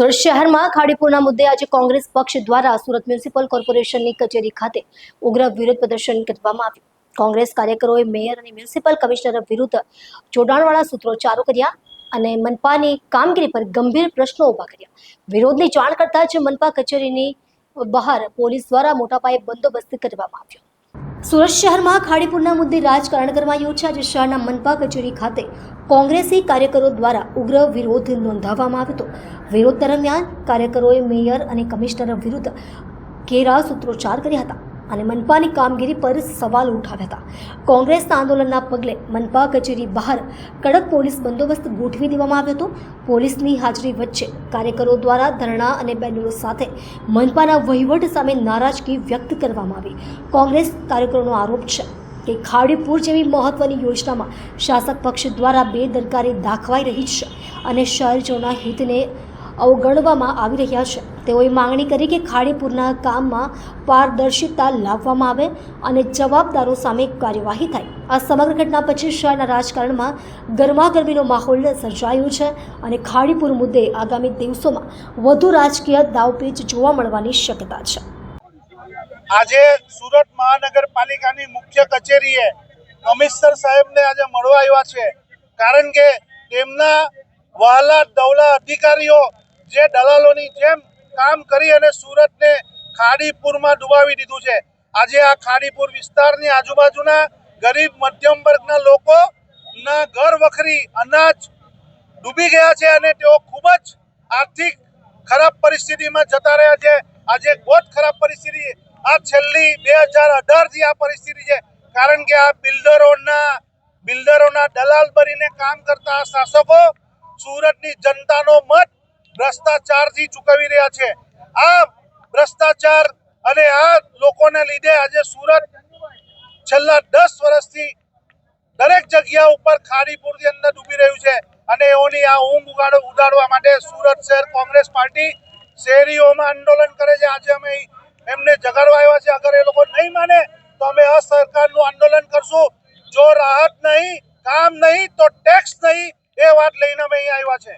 સુરત શહેરમાં ખાડીપુરના મુદ્દે આજે કોંગ્રેસ પક્ષ દ્વારા સુરત મ્યુનિસિપલ કોર્પોરેશનની કચેરી ખાતે ઉગ્ર વિરોધ પ્રદર્શન કરવામાં આવ્યું. કોંગ્રેસ કાર્યકરોએ મેયર અને મ્યુનિસિપલ કમિશનર વિરુદ્ધ જોડાણવાળા સૂત્રોચ્ચારો કર્યા અને મનપાની કામગીરી પર ગંભીર પ્રશ્નો ઊભા કર્યા. વિરોધની જાણ કરતા જ મનપા કચેરીની બહાર પોલીસ દ્વારા મોટા પાયે બંદોબસ્ત કરવામાં આવ્યો. સુરત શહેરમાં ખાડીપુરના મુદ્દે રાજકારણ કરવામાં આવ્યું છે આજે શહેરના મનપા કચેરી ખાતે કોંગ્રેસી કાર્યકરો દ્વારા ઉગ્ર વિરોધ નોંધાવવામાં આવ્યો હતો. વિરોધ દરમિયાન કાર્યકરોએ મેયર અને કમિશનર વિરુદ્ધ ઘેરા સૂત્રોચ્ચાર કર્યા હતા. અને મનપાની કામગીરી પર સવાલ ઉઠાવ્યા હતા. કોંગ્રેસના આંદોલનના પગલે મનપા કચેરી બહાર કડક પોલીસ બંદોબસ્ત ગોઠવી દેવામાં આવ્યો હતો. પોલીસની હાજરી વચ્ચે કાર્યકરો દ્વારા ધરણા અને બેનરો સાથે મનપાના વહીવટ સામે નારાજગી વ્યક્ત કરવામાં આવી. કોંગ્રેસ કાર્યકરોનો આરોપ છે કે ખાડીપુર જેવી મહત્વની યોજનામાં શાસક પક્ષ દ્વારા બેદરકારી દાખવાઈ રહી છે અને શહેરજોના હિતને અવગણવામાં આવી રહ્યા છે. તેઓએ માંગણી કરી કે ખાડીપુરના કામમાં પારદર્શિતા લાવવામાં આવે અને જવાબદારો સામે કાર્યવાહી થાય. આ સમગ્ર ઘટના પછી શહેરના રાજકારણમાં ગરમાગરમીનો માહોલ સર્જાયો છે અને ખાડીપુર મુદ્દે આગામી દિવસોમાં વધુ રાજકીય દાવપેચ જોવા મળવાની શક્યતા છે. આજે સુરત મહાનગરપાલિકાની મુખ્ય કચેરીએ કમિશનર સાહેબને આજે મળવા આવ્યા છે. કારણ કે તેમના વહાલા દવલા અધિકારીઓ જે દલાલોની જેમ કામ કરી અને સુરતને ખાડીપુરમાં ડુબાવી દીધું છે. આજે આ ખાડીપુર વિસ્તારની આજુબાજુના ગરીબ મધ્યમ વર્ગના લોકોના ઘર વખરી અનાજ ડૂબી ગયા છે અને તેઓ ખૂબ જ આર્થિક ખરાબ પરિસ્થિતિમાં જતા રહ્યા છે. આજે બહુ ખરાબ પરિસ્થિતિ. આ છેલ્લી બે હજાર અઢારથી આ પરિસ્થિતિ છે. કારણ કે આ બિલ્ડરોના બિલ્ડરોના દલાલ બનીને કામ કરતા શાસકો સુરતની જનતાનો મત ભ્રષ્ટાચારથી ચૂકવી રહ્યા છે. આ ભ્રષ્ટાચાર અને આ લોકોને લીધે આજે સુરત છેલ્લા દસ વર્ષથી દરેક જગ્યા ઉપર ખાડીપુરની અંદર ડૂબી રહ્યું છે અને એઓની આ ઊંઘ ઉગાડ ઉડાડવા માટે સુરત શહેર કોંગ્રેસ પાર્ટી શહેરીઓમાં આંદોલન કરે છે. આજે અમે એમને જગાડવા આવ્યા છે. અગર એ લોકો નહીં માને તો અમે અસરકારનું આંદોલન કરશું. જો રાહત નહીં, કામ નહીં, તો ટેક્સ નહીં, એ વાત લઈને અમે અહીં આવ્યા છે.